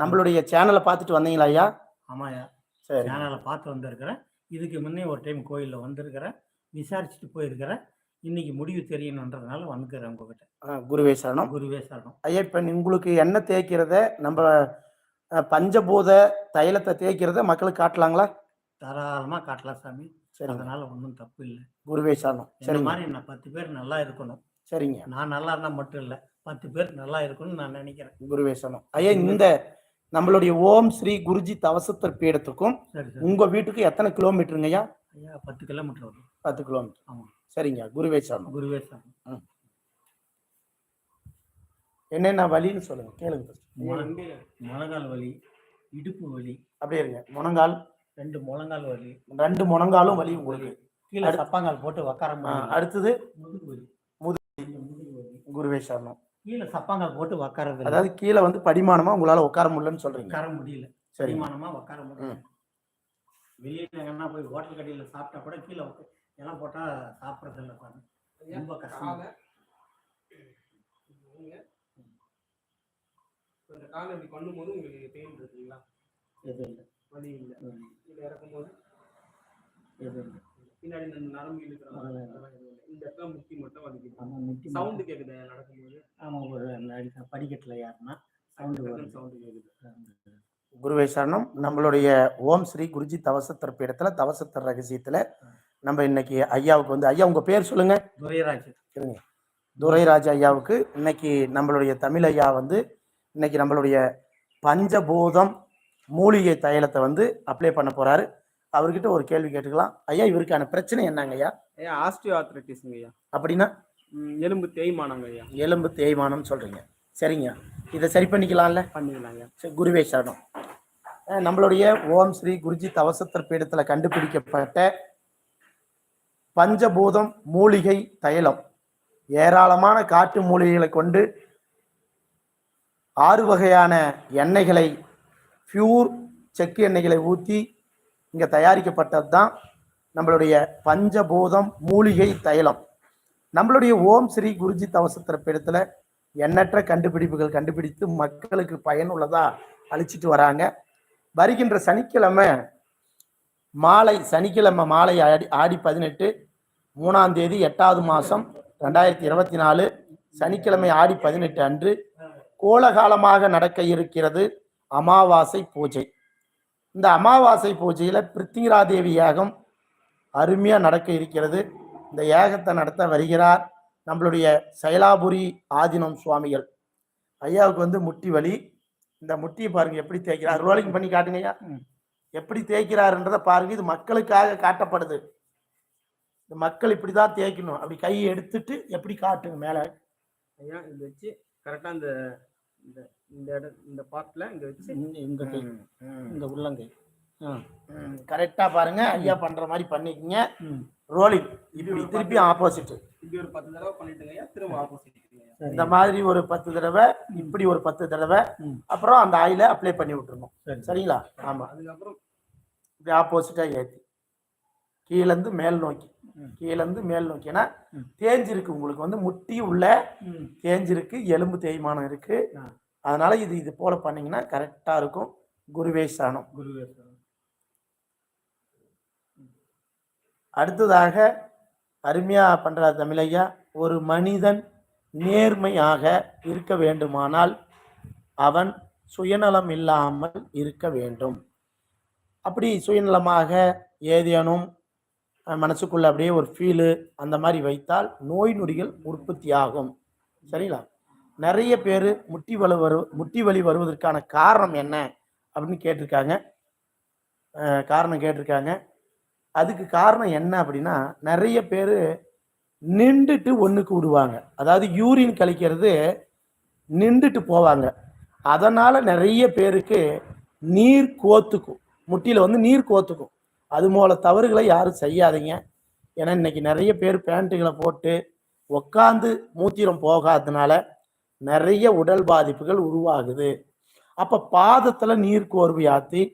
நம்மளுடைய சேனலை பார்த்துட்டு வந்தீங்களா ஐயா? ஆமாயா சரி. சேனலை பார்த்து வந்திருக்கிறேன். இதுக்கு முன்னே ஒரு டைம் கோயிலில் வந்திருக்கிறேன். விசாரிச்சுட்டு போயிருக்கிறேன். இன்னைக்கு முடிவு தெரியணுன்றதுனால வந்துக்கிறேன் உங்ககிட்ட. குருவே சரணம். குருவே சரணம். ஐயா இப்போ உங்களுக்கு எண்ணெய் தேய்க்கிறத நம்ம பஞ்சபூத தைலத்தை தேய்க்கிறத மக்களுக்கு காட்டலாங்களா? தாராளமாக காட்டலாம் சாமி. சரிங்க. அதனால ஒன்றும் தப்பு இல்லை. குருவே சரணம். சரிங்க. மாதிரி நான் பத்து பேர் நல்லா இருக்கணும். சரிங்க. நான் நல்லா இருந்தால் மட்டும் இல்லை. பத்து பேர் நல்லா இருக்கணும்னு நான் நினைக்கிறேன். குருவே சரணம். ஐயா இந்த நம்மளுடைய ஓம் ஸ்ரீ குருஜி தவசத்தர் பீடத்துக்கும் உங்க வீட்டுக்கு எத்தனை கிலோமீட்டருங்க ஐயா ஐயா பத்து கிலோமீட்டர் வரும். பத்து கிலோமீட்டர். ஆமாம் சரிங்க குருவே சரணம் குருவே சரணம் என்னென்ன வலின்னு சொல்லுங்க கேளுங்க முழங்கால் வலி இடுப்பு வலி அப்படியே இருங்க. முழங்கால். ரெண்டு முழங்கால் வலி. ரெண்டு முழங்காலும் வலி உங்களுக்கு. கீழே சப்பாங்கால் போட்டு உக்கார அடுத்தது முதுகு வலி. முது- முதுகு வலி. குருவே சரணம் கீழே சப்பாங்கால் போட்டு உக்காரது இல்ல. அதாவது கீழே வந்து படிமானமா உங்களால உட்கார முடியலன்னு சொல்றீங்க. உட்கார முடியல. சரிமானமா உட்கார முடியல. வெளியில எங்கன்னா போய் ஹோட்டல் கடையில் சாப்பிட்டா கூட கீழே எல்லாம் போட்டா சாப்பிட்றது இல்லை பாருங்க. ரொம்ப கஷ்டம். இந்த காலை இப்படி பண்ணும்போது உங்களுக்கு பெயின் இருக்குங்களா? எது இல்லை. வலி இல்லை. இறக்கும்போது? எது இல்லை. பின்னாடி நரம்பு இழுக்கிற மாதிரி அதெல்லாம் அதெல்லாம் எதுவும் இல்லை. இந்த இடத்துல முட்டி மட்டும் வலிக்குது. சவுண்டு கேக்குது நடக்கும்போது? ஆமாம் ஒரு படிக்கட்டில் ஏறினா சவுண்டு சவுண்டு கேக்குது. குருவே சரணம். நம்மளுடைய ஓம் ஸ்ரீ குருஜி தவசத்தர் பீடத்துல தவசத்தர் ரகசியத்துல நம்ம இன்னைக்கு ஐயாவுக்கு வந்து ஐயா உங்க பேர் சொல்லுங்க. துரைராஜ். இருங்க. துரைராஜ் ஐயாவுக்கு இன்னைக்கு நம்மளுடைய தமிழ் ஐயா வந்து இன்னைக்கு நம்மளுடைய பஞ்சபூதம் மூலிகை தைலத்தை வந்து அப்ளை பண்ண போறாரு. அவர்கிட்ட ஒரு கேள்வி கேட்டுக்கலாம். ஐயா இவருக்கான பிரச்சனை என்னங்க ஐயா? ஐயா ஆஸ்டியோ ஆர்த்ரைட்டிஸ்ங்க ஐயா. அப்படின்னா? எலும்பு தேய்மானங்க ஐயா. எலும்பு தேய்மானம் சொல்றீங்க. சரிங்க. இதை சரி பண்ணிக்கலாம்ல? பண்ணிக்கலாம் ஐயா. சரி, குருவே சரணம். நம்மளுடைய ஓம் ஸ்ரீ குருஜி தவசத்தர் பீடத்துல கண்டுபிடிக்கப்பட்ட பஞ்சபூதம் மூலிகை தைலம். ஏராளமான காட்டு மூலிகைகளை கொண்டு ஆறு வகையான எண்ணெய்களை பியூர் செக்கு எண்ணெய்களை ஊற்றி இங்கே தயாரிக்கப்பட்டது தான் நம்மளுடைய பஞ்சபூதம் மூலிகை தைலம். நம்மளுடைய ஓம் ஸ்ரீ குருஜி தவசத்திர பீடத்தில் எண்ணற்ற கண்டுபிடிப்புகள் கண்டுபிடித்து மக்களுக்கு பயனுள்ளதா அழிச்சிட்டு வராங்க. வருகின்ற சனிக்கிழமை மாலை சனிக்கிழமை மாலை ஆடி ஆடி பதினெட்டு மூணாம் தேதி எட்டாவது மாதம் ரெண்டாயிரத்தி இருபத்தி நாலு சனிக்கிழமை ஆடி பதினெட்டு அன்று கோலகாலமாக நடக்க இருக்கிறது அமாவாசை பூஜை. இந்த அமாவாசை பூஜையில் பிருத்திங்கராதேவி யாகம் அருமையாக நடக்க இருக்கிறது. இந்த யாகத்தை நடத்த வருகிறார் நம்மளுடைய சைலாபுரி ஆதினம் சுவாமிகள். ஐயாவுக்கு வந்து முட்டி வலி. இந்த முட்டியை பாருங்க எப்படி தேய்க்கிறார். ரோலிங் பண்ணி காட்டுங்க ஐயா. எப்படி தேய்க்கிறாருன்றதை பாருங்க. இது மக்களுக்காக காட்டப்படுது. இந்த மக்கள் இப்படி தான் தேய்க்கணும். அப்படி கையை எடுத்துட்டு எப்படி காட்டுங்க மேலே? ஐயா இதை வச்சு கரெக்டாக இந்த இந்த இந்த இட இந்த பார்ட்டில் இங்கே வச்சு இந்த கை. இந்த உள்ளங்கை. ஆ. கரெக்டாக பாருங்க ஐயா பண்ற மாதிரி பண்ணிக்கங்க. ரோலிங். இப்படி திருப்பி ஆப்போசிட் இப்படி ஒரு பத்து தடவை பண்ணிட்டுங்க திரும்ப ஆப்போசிட் இந்த மாதிரி ஒரு பத்து தடவை இப்படி ஒரு பத்து தடவை. அப்புறம் அந்த ஆயில அப்ளை பண்ணி விட்டுருணும் சரி. சரிங்களா? ஆமா. அதுக்கப்புறம் இப்படி ஆப்போசிட்டா ஏத்தி. கீழேருந்து மேல் நோக்கி. கீழேருந்து மேல் நோக்கி ஏன்னா. தேஞ்சிருக்கு உங்களுக்கு. வந்து முட்டி உள்ள தேஞ்சிருக்கு எலும்பு தேய்மானம் இருக்கு. அதனால இது இது போல பண்ணீங்கன்னா கரெக்டா இருக்கும். குருவே சாணம் குருவே. அடுத்ததாக அருமையா பண்றார் தமிழையா ஒரு மனிதன் நேர்மையாக இருக்க வேண்டுமானால் அவன் சுயநலம் இல்லாமல் இருக்க வேண்டும். அப்படி சுயநலமாக ஏதேனும் மனசுக்குள்ள அப்படியே ஒரு ஃபீலு அந்த மாதிரி வைத்தால் நோய் நொடிகள் உற்பத்தியாகும். சரிங்களா? நிறைய பேர் முட்டி வலி வரு முட்டி வலி வருவதற்கான காரணம் என்ன அப்படின்னு கேட்டிருக்காங்க. காரணம் கேட்டிருக்காங்க. அதுக்கு காரணம் என்ன அப்படின்னா நிறைய பேர் நின்றுட்டு ஒன்றுக்கு விடுவாங்க. அதாவது யூரின் கழிக்கிறது நின்றுட்டு போவாங்க. அதனால் நிறைய பேருக்கு நீர் கோத்துக்கும். முட்டியில் வந்து நீர் கோத்துக்கும். அது போல தவறுகளை யாரும் செய்யாதீங்க. ஏன்னா இன்னைக்கு நிறைய பேர் பேண்ட்டுகளை போட்டு உக்காந்து மூத்திரம் போகாததுனால நிறைய உடல் பாதிப்புகள் உருவாகுது. அப்போ பாதத்தில் நீர் கோர்வை ஆற்றி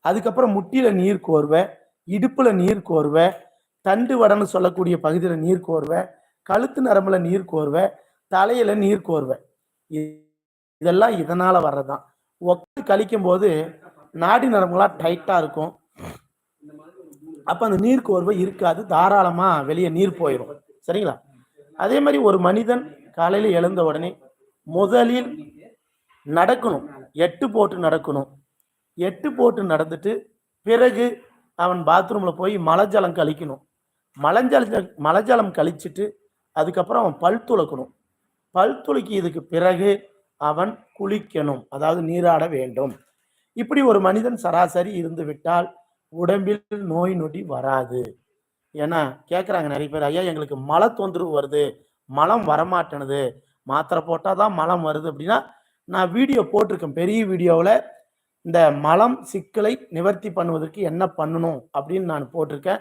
அதுக்கப்புறம் முட்டியில் நீர் கோர்வை இடுப்புல நீர் கோர்வை தண்டு வடன்னு சொல்லக்கூடிய பகுதியில் நீர் கோர்வை கழுத்து நரம்புல நீர் கோர்வை தலையில நீர் கோர்வை. இ- இதெல்லாம் இதனால வர்றதுதான். உட்காந்து கழிக்கும் போது நாடி நரம்புலாம் டைட்டாக இருக்கும். அப்போ அந்த நீர் கோர்வை இருக்காது. தாராளமாக வெளியே நீர் போயிடும் சரிங்களா? அதே மாதிரி ஒரு மனிதன் காலையில் எழுந்த உடனே முதலில் நடக்கணும். எட்டு போட்டு நடக்கணும். எட்டு போட்டு நடந்துட்டு பிறகு அவன் பாத்ரூமில் போய் மலஜலம் கழிக்கணும். மலஞ்சல மலஜலம் கழிச்சிட்டு அதுக்கப்புறம் அவன் பல் துளக்கணும் பல் துளக்கியதுக்கு பிறகு அவன் குளிக்கணும். அதாவது நீராட வேண்டும். இப்படி ஒரு மனிதன் சராசரி இருந்து விட்டால் உடம்பில் நோய் நொடி வராது. ஏன்னா கேட்குறாங்க நிறைய பேர் ஐயா எங்களுக்கு மலை தொந்தரவு வருது. மலம் வரமாட்டேனுது. மாத்திரை போட்டால் தான் மலம் வருது அப்படின்னா நான் வீடியோ போட்டிருக்கேன். பெரிய வீடியோவில் இந்த மலம் சிக்கலை நிவர்த்தி பண்ணுவதற்கு என்ன பண்ணணும் அப்படின்னு நான் போட்டிருக்கேன்.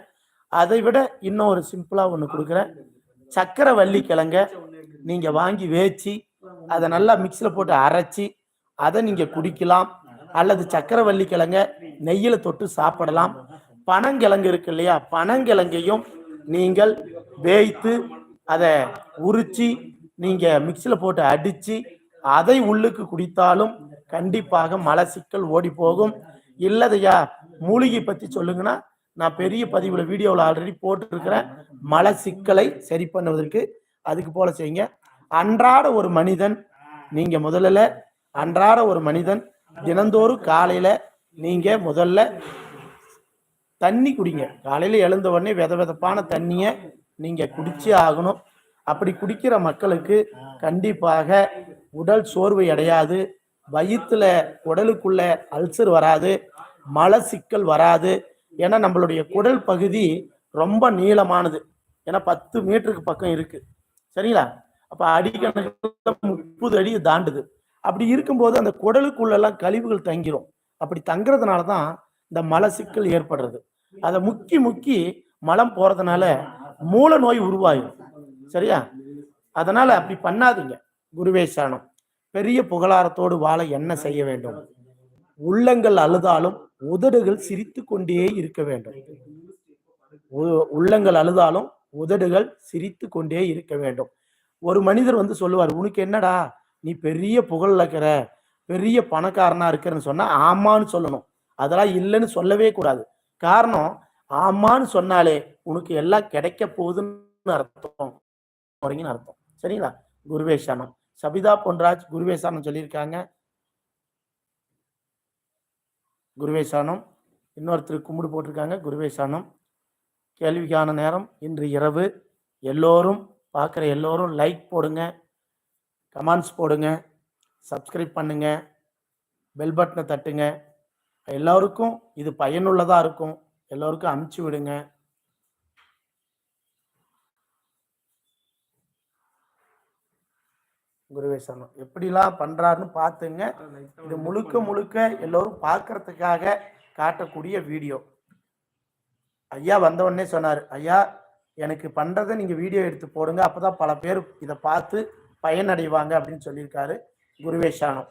அதை விட இன்னும் ஒரு சிம்பிளாக ஒன்று கொடுக்குறேன். சக்கரவள்ளி கிழங்க நீங்கள் வாங்கி வேச்சு அதை நல்லா மிக்ஸியில் போட்டு அரைச்சி அதை நீங்கள் குடிக்கலாம். அல்லது சக்கரவள்ளி கிழங்க நெய்யில் தொட்டு சாப்பிடலாம். பனங்கிழங்கு இருக்கு இல்லையா பனங்கிழங்கையும் நீங்கள் வேய்த்து அதை உரிச்சி நீங்கள் மிக்ஸியில் போட்டு அடித்து அதை உள்ளுக்கு குடித்தாலும் கண்டிப்பாக மலச்சிக்கல் ஓடி போகும். இல்லதையா மூலிகை பற்றி சொல்லுங்கன்னா நான் பெரிய பதிவில் வீடியோவில் ஆல்ரெடி போட்டுருக்கிறேன். மலச்சிக்கலை சரி பண்ணுவதற்கு அதுக்கு போல செய்யுங்க. அன்றாட ஒரு மனிதன் நீங்க முதல்ல அன்றாட ஒரு மனிதன் தினந்தோறும் காலையில நீங்க முதல்ல தண்ணி குடிங்க. காலையில எழுந்த உடனே வித விதப்பான தண்ணியை நீங்க குடிச்சே ஆகணும். அப்படி குடிக்கிற மக்களுக்கு கண்டிப்பாக உடல் சோர்வு அடையாது வயிற்றுல உடலுக்குள்ள அல்சர் வராது மலச்சிக்கல் வராது. ஏன்னா நம்மளுடைய குடல் பகுதி ரொம்ப நீளமானது. ஏன்னா பத்து மீட்டருக்கு பக்கம் இருக்கு. சரிங்களா? அப்ப அடிக்கணக்கில் முப்பது அடி தாண்டுது. அப்படி இருக்கும்போது அந்த குடலுக்குள்ளெல்லாம் கழிவுகள் தங்கிரும். அப்படி தங்குறதுனால தான் இந்த மலச்சிக்கல் ஏற்படுறது. அதை முக்கி முக்கி மலம் போறதுனால மூல நோய் உருவாகும் சரியா? அதனால அப்படி பண்ணாதீங்க. குருவே சாணம் பெரிய புகழாரத்தோடு வாழ என்ன செய்ய வேண்டும்? உள்ளங்கள் அழுதாலும் உதடுகள் சிரித்து கொண்டே இருக்க வேண்டும். உ- உள்ளங்கள் அழுதாலும் உதடுகள் சிரித்து கொண்டே இருக்க வேண்டும். ஒரு மனிதர் வந்து சொல்லுவார் உனக்கு என்னடா? நீ பெரிய புகழ் இருக்கிற பெரிய பணக்காரனா இருக்கிறன்னு சொன்னா ஆமான்னு சொல்லணும். அதெல்லாம் இல்லைன்னு சொல்லவே கூடாது. காரணம் ஆமான்னு சொன்னாலே உனக்கு எல்லாம் கிடைக்க போகுதுன்னு அர்த்தம். போறீங்கன்னு அர்த்தம். சரிங்களா? குருவேஷானம் சபிதா பொன்ராஜ் குருவேசானம் சொல்லியிருக்காங்க. குருவேசானம் இன்னொருத்தர் கும்பிடு போட்டிருக்காங்க. குருவேசானம் கேள்விக்கான நேரம் இன்று இரவு. எல்லோரும் பார்க்குற எல்லோரும் லைக் போடுங்க. கமெண்ட்ஸ் போடுங்க. சப்ஸ்கிரைப் பண்ணுங்க. பெல் பட்டனை தட்டுங்க. எல்லோருக்கும் இது பயனுள்ளதாக இருக்கும். எல்லோருக்கும் அமுச்சு விடுங்க. குருவேசனம் எப்படிலாம் பண்ணுறாருன்னு பார்த்துங்க. இது முழுக்க முழுக்க எல்லோரும் பார்க்கறதுக்காக காட்டக்கூடிய வீடியோ. ஐயா வந்தவொடனே சொன்னார் ஐயா எனக்கு பண்ணுறதை நீங்கள் வீடியோ எடுத்து போடுங்க. அப்பதான் பல பேர் இதை பார்த்து பயனடைவாங்க அப்படின்னு சொல்லியிருக்காரு குருவேஷானம்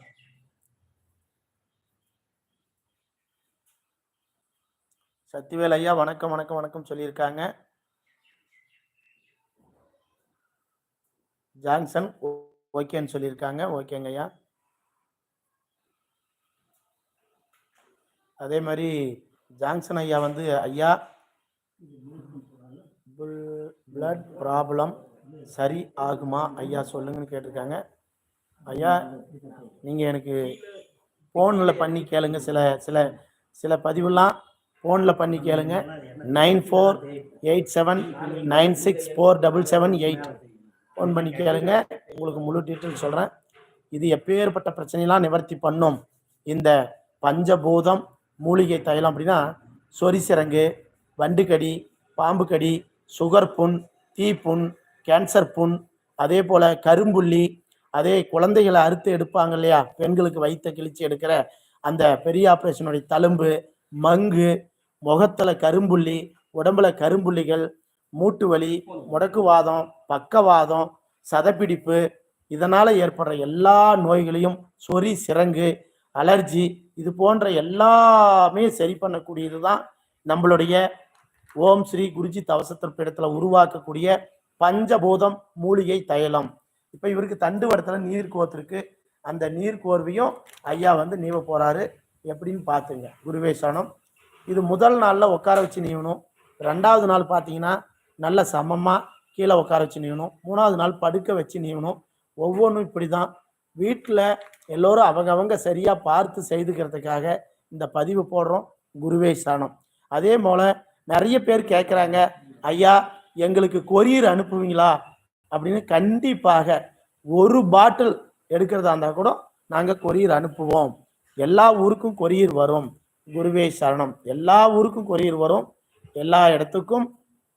சத்திவேல் ஐயா வணக்கம் வணக்கம் வணக்கம் சொல்லியிருக்காங்க. ஜான்சன் ஓ- ஓகேன்னு சொல்லியிருக்காங்க. ஓகேங்க ஐயா. அதே மாதிரி ஜாங்சன் ஐயா வந்து ஐயா பிளட் ப்ராப்ளம் சரி ஆகுமா? ஐயா சொல்லுங்கன்னு கேட்டிருக்காங்க. ஐயா நீங்கள் எனக்கு ஃபோனில் பண்ணி கேளுங்க. சில சில சில பதிவுலாம் ஃபோனில் பண்ணி கேளுங்க. Nine four eight seven nine six four double seven eight. Phone பண்ணி கேளுங்க. உங்களுக்கு முழு டீட்டெயில் சொல்கிறேன் இது எப்பேற்பட்ட பிரச்சனையெல்லாம் நிவர்த்தி பண்ணும். இந்த பஞ்சபூதம் மூலிகை தைலம் அப்படின்னா சொரிசிரங்கு வண்டுக்கடி பாம்பு கடி சுகர் புண் தீப்புண் கேன்சர் புண் அதே போல் கரும்புள்ளி அதே குழந்தைகளை அறுத்து எடுப்பாங்க இல்லையா? பெண்களுக்கு வைத்த கிழிச்சு எடுக்கிற அந்த பெரிய ஆப்ரேஷனுடைய தழும்பு மங்கு முகத்தில் கரும்புள்ளி உடம்புல கரும்புள்ளிகள் மூட்டு வலி முடக்குவாதம் பக்கவாதம் சதப்பிடிப்பு இதனால் ஏற்படுற எல்லா நோய்களையும் சொறி சிரங்கு அலர்ஜி இது போன்ற எல்லாமே சரி பண்ணக்கூடியது தான் நம்மளுடைய ஓம் ஸ்ரீ குருஜி தவசத்திற்பஇடத்துல உருவாக்கக்கூடிய பஞ்சபூதம் மூலிகை தைலம். இப்போ இவருக்கு தண்டு வடத்தில் நீர் கோத்திருக்கு அந்த நீர் கோர்வையும் ஐயா வந்து நீவ போகிறாரு எப்படின்னு பார்த்துங்க குருவேசனம் இது முதல் நாளில் உட்கார வச்சு நீவணும். ரெண்டாவது நாள் பார்த்தீங்கன்னா நல்ல சமமாக கீழே உட்கார வச்சு நீவணும். மூணாவது நாள் படுக்க வச்சு நீவணும். ஒவ்வொன்றும் இப்படி தான் வீட்டில் எல்லோரும் அவங்கவங்க சரியாக பார்த்து செய்துக்கிறதுக்காக இந்த பதிவு போடுறோம். குருவே சரணம் அதே போல் நிறைய பேர் கேட்குறாங்க ஐயா எங்களுக்கு கொரியர் அனுப்புவீங்களா? அப்படின்னு கண்டிப்பாக ஒரு பாட்டில் எடுக்கிறதா இருந்தால் கூட நாங்கள் கொரியர் அனுப்புவோம். எல்லா ஊருக்கும் கொரியர் வரும். குருவே சரணம் எல்லா ஊருக்கும் கொரியர் வரும். எல்லா இடத்துக்கும்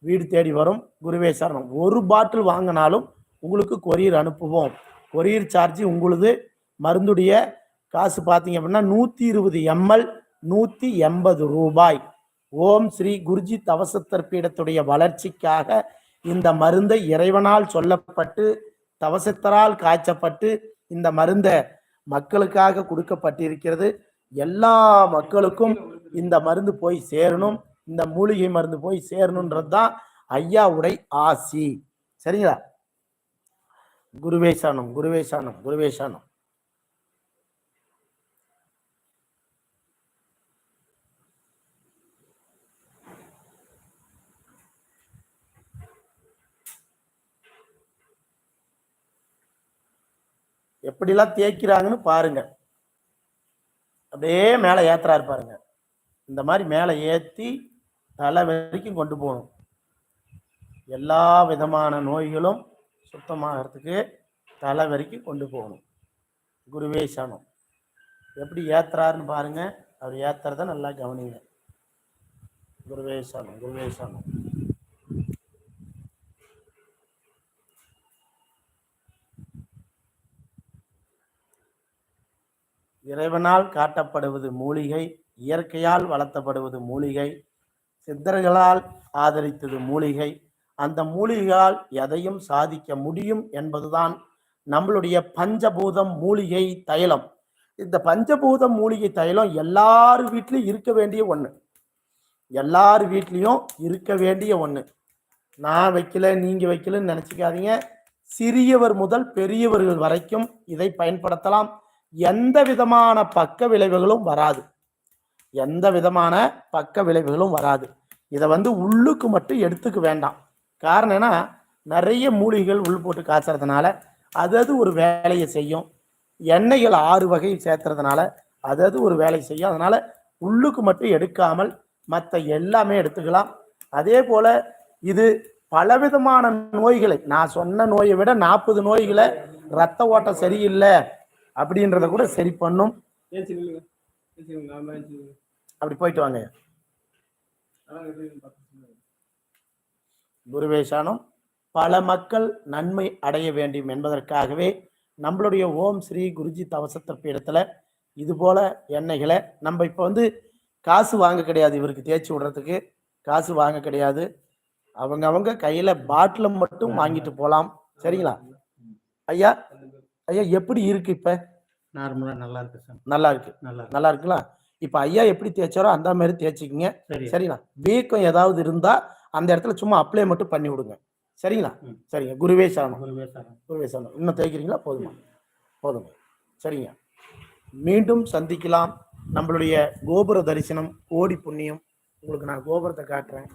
வீடு தேடி வரும். குருவே சரணம். ஒரு பாட்டில் வாங்கினாலும் உங்களுக்கு கொரியர் அனுப்புவோம். கொரியர் சார்ஜ் உங்களுது மருந்துடைய காசு பார்த்தீங்க அப்படின்னா நூற்றி இருபது எம்எல் நூற்றி எண்பது ரூபாய். ஓம் ஸ்ரீ குருஜி தவசத்தர் பீடத்துடைய வளர்ச்சிக்காக இந்த மருந்தை இறைவனால் சொல்லப்பட்டு தவசத்தரால் காய்ச்சப்பட்டு இந்த மருந்தை மக்களுக்காக கொடுக்கப்பட்டிருக்கிறது. எல்லா மக்களுக்கும் இந்த மருந்து போய் சேரணும். இந்த மூலிகை மருந்து போய் சேரணுன்றது தான் ஐயாவுடைய ஆசி. சரிங்களா? குருவேசானம் குருவேசானம் குருவேசானம் எப்படிலாம் தேய்க்கிறாங்கன்னு பாருங்க. அப்படியே மேலே ஏத்துறாரு பாருங்க. இந்த மாதிரி மேலே ஏற்றி தலை வரைக்கும் கொண்டு போகணும். எல்லா விதமான நோய்களும் சுத்தமாகறதுக்கு தலை வரைக்கும் கொண்டு போகணும். குருவே சனம் எப்படி ஏத்துறாருன்னு பாருங்க. அவர் ஏத்துறத நல்லா கவனிங்க. குருவே சனம் குருவே சனம் இறைவனால் காட்டப்படுவது மூலிகை இயற்கையால் வளர்த்தப்படுவது மூலிகை. சித்தர்களால் ஆதரித்தது மூலிகை. அந்த மூலிகையால் எதையும் சாதிக்க முடியும் என்பதுதான் நம்மளுடைய பஞ்சபூதம் மூலிகை தைலம். இந்த பஞ்சபூதம் மூலிகை தைலம் எல்லார் வீட்லையும் இருக்க வேண்டிய ஒன்று எல்லார் வீட்லேயும் இருக்க வேண்டிய ஒன்று நான் வைக்கல நீங்கள் வைக்கலன்னு நினச்சிக்காதீங்க. சிறியவர் முதல் பெரியவர்கள் வரைக்கும் இதை பயன்படுத்தலாம். எந்த விதமான பக்க விளைவுகளும் வராது. எந்த விதமான பக்க விளைவுகளும் வராது. இதை வந்து உள்ளுக்கு மட்டும் எடுத்துக்க வேண்டாம். காரணம் என்ன நிறைய மூலிகைகள் உள் போட்டு காய்ச்சறதுனால அதது ஒரு வேலையை செய்யும். எண்ணெய்கள் ஆறு வகை சேர்த்துறதுனால அதது ஒரு வேலை செய்யும். அதனால உள்ளுக்கு மட்டும் எடுக்காமல் மற்ற எல்லாமே எடுத்துக்கலாம். அதே போல இது பலவிதமான நோய்களை நான் சொன்ன நோயை விட நாற்பது நோய்களை ரத்த ஓட்டம் சரியில்லை அப்படின்றத கூட சரி பண்ணும். அப்படி போயிட்டு வாங்க. குருவேஷானம் பல மக்கள் நன்மை அடைய வேண்டும் என்பதற்காகவே நம்மளுடைய ஓம் ஸ்ரீ குருஜி தவசத்தர் பீடத்தில் இது போல எண்ணெய்களை நம்ம இப்போ வந்து காசு வாங்க கிடையாது இவருக்கு தேய்ச்சி விடுறதுக்கு. காசு வாங்க கிடையாது. அவங்க அவங்க கையில் பாட்டில் மட்டும் வாங்கிட்டு போகலாம் சரிங்களா? ஐயா ஐயா எப்படி இருக்கு இப்போ? நார்மலாக நல்லா இருக்கு சார். நல்லா இருக்கு நல்லா நல்லா இருக்குங்களா இப்போ ஐயா எப்படி தேய்ச்சாரோ அந்த மாதிரி தேய்ச்சிக்கிங்க. சரி சரிங்களா? வீக்கம் ஏதாவது இருந்தா அந்த இடத்துல சும்மா அப்ளை மட்டும் பண்ணி விடுங்க. சரிங்களா. சரிங்க. குருவே சரணம். குருவே சார் குருவே சரணம். இன்னும் தேய்க்கிறீங்களா? போதுமா? போதுங்க சரிங்க. மீண்டும் சந்திக்கலாம். நம்மளுடைய கோபுர தரிசனம் கோடி புண்ணியம். உங்களுக்கு நான் கோபுரத்தை காட்டுறேன்.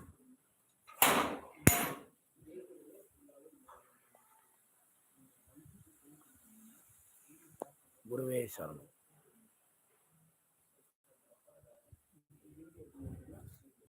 ブルーーシンの。